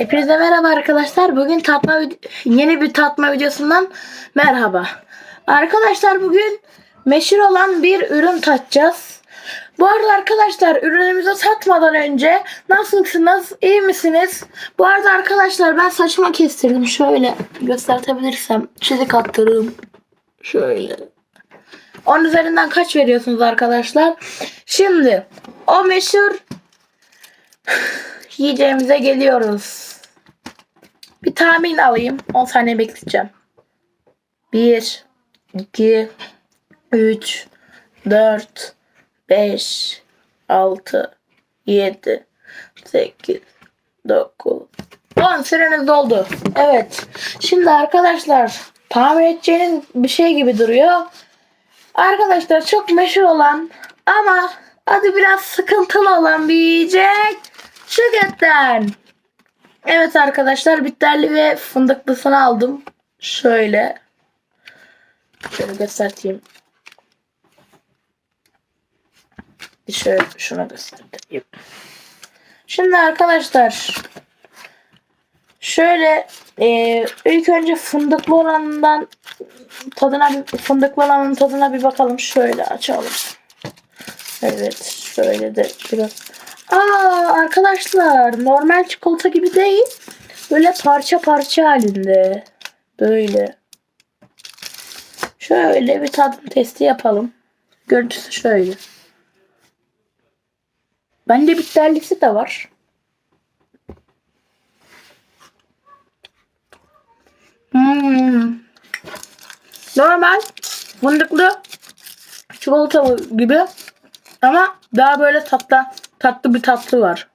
Hepinize merhaba arkadaşlar. Bugün tatma yeni bir tatma videosundan merhaba. Arkadaşlar bugün meşhur olan bir ürün tatacağız. Bu arada arkadaşlar ürünümüzü tatmadan önce nasılsınız? İyi misiniz? Bu arada arkadaşlar ben saçımı kestirdim. Şöyle göstertebilirsem çizik attırırım. Şöyle. 10 üzerinden kaç veriyorsunuz arkadaşlar? Şimdi o meşhur yiyeceğimize geliyoruz. Bir tahmin alayım. 10 saniye bekleyeceğim. 1 2 3 4 5 6 7 8 9 10 süreniz doldu. Evet. Şimdi arkadaşlar tahmin edeceğiniz bir şey gibi duruyor. Arkadaşlar çok meşhur olan ama adı biraz sıkıntılı olan bir yiyecek. Şirketten. Evet arkadaşlar bitterli ve fındıklısını aldım. Şöyle. Şöyle göstereyim. Şöyle şuna göstereyim. Şimdi arkadaşlar şöyle e, ilk önce fındıklı olanından tadına bir fındıklı olanın tadına bir bakalım. Şöyle açalım. Evet şöyle de biraz. Aa arkadaşlar normal çikolata gibi değil. Böyle parça parça halinde. Böyle. Şöyle bir tadım testi yapalım. Görüntüsü şöyle. Bende bitterlisi de var. Hmm. Normal fındıklı çikolata gibi ama daha böyle tatlı tatlı bir tatlı var.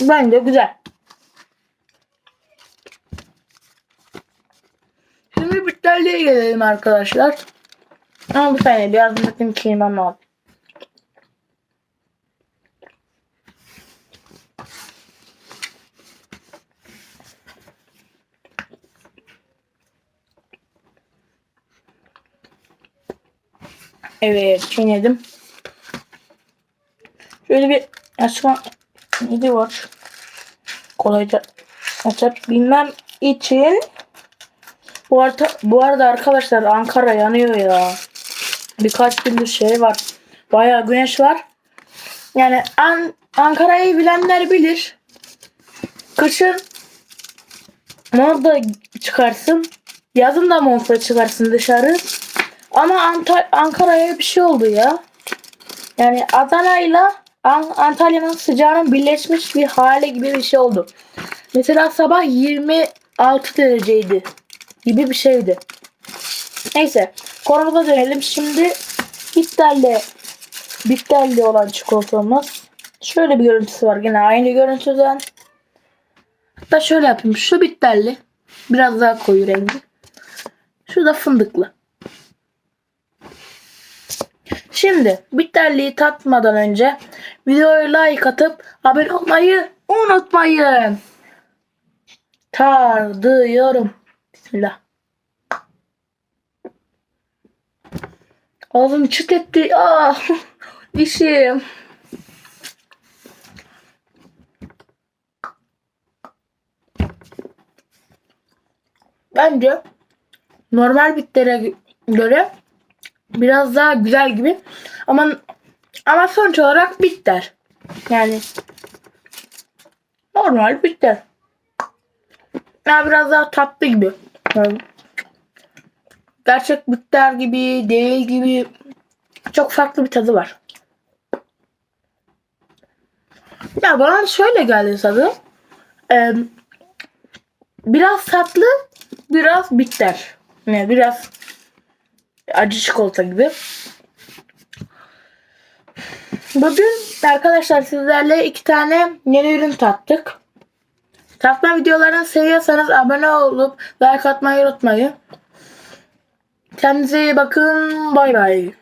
Bence güzel. Şimdi bitterliğe gelelim arkadaşlar. Ama bir saniye biraz bakayım kelimem lazım. Evet çiğnedim. Şöyle bir açma neydi var. Kolayca açabilmem için bu arada, bu arada arkadaşlar Ankara yanıyor ya. Birkaç gündür şey var. Bayağı güneş var. Yani An Ankara'yı bilenler bilir. Kışın montla çıkarsın. Yazın da montla çıkarsın dışarı. Ama Anta- Ankara'ya bir şey oldu ya. Yani Adana'yla An- Antalya'nın sıcağının birleşmiş bir hale gibi bir şey oldu. Mesela sabah 26 dereceydi. Gibi bir şeydi. Neyse. Konumuza dönelim. Şimdi bitterli bitterli olan çikolatamız. Şöyle bir görüntüsü var. Yine aynı görüntüden. Hatta şöyle yapayım. Şu bitterli. Biraz daha koyu rengi. Şu da fındıklı. Şimdi bitterliği tatmadan önce videoyu like atıp abone olmayı unutmayın. Tardıyorum. Bismillah. Ağzım çıt etti. Ah, dişim. Bence normal bittere göre biraz daha güzel gibi. Ama ama sonuç olarak bitter. Yani normal bitter. Ya biraz daha tatlı gibi. Yani gerçek bitter gibi değil gibi çok farklı bir tadı var. Ya bana şöyle geldi tadı. Ee, biraz tatlı, biraz bitter. Yani biraz acı çikolata gibi. Bugün arkadaşlar sizlerle iki tane yeni ürün tattık. Tatma videolarını seviyorsanız abone olup like atmayı unutmayın. Kendinize iyi bakın. Bay bay.